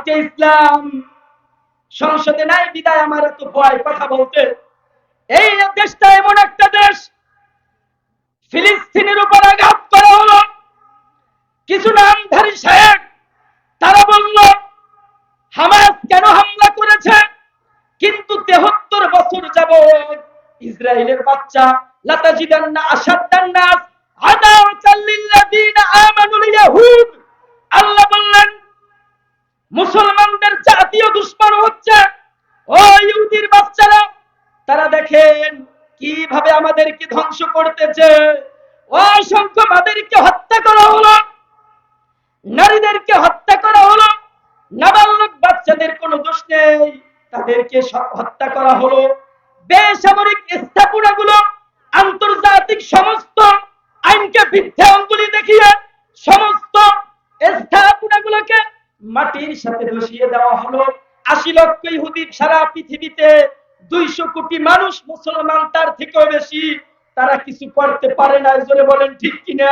আজকে ইসলাম সংসদে নাই বিদায়, আমার এত ভয়, কথা বলতে। এই দেশটা এমন একটা দেশ, ফিলিস্তিনের উপর আঘাত করা হলো। কিছু নামধারী সাহেব তারা বলল, হামাস কেন হামলা করেছে? কিন্তু তেহত্তর বছর যাব ইসরায়েলের বাচ্চা, লাতাজিদান্না, আসাদ্দান্নাস আদাওয়াতাল মুসলমানদের জাতীয় দুশ্মন হচ্ছে ও ইহুদির বাচ্চারা। তারা দেখেন কীভাবে আমাদেরকে ধ্বংস করতেছে। অসংখ্য আমাদেরকে হত্যা করা হলো। নারীদেরকে হত্যা করা হলো। নাবালক বাচ্চাদের কোনো দোষ নেই। তাদেরকে হত্যা করা হলো। বেসামরিক স্থাপনা গুলো আন্তর্জাতিক সমস্ত আইনকে বৃদ্ধে অঙ্গুলি দেখিয়ে সমস্ত মাটির সাথে মিশিয়ে দেওয়া হলো। আশি লক্ষ ইহুদি সারা পৃথিবীতে দুইশো কোটি মানুষ মুসলমান, তার থেকেও বেশি। তারা কিছু করতে পারে না, জোরে বলেন, ঠিক কিনা?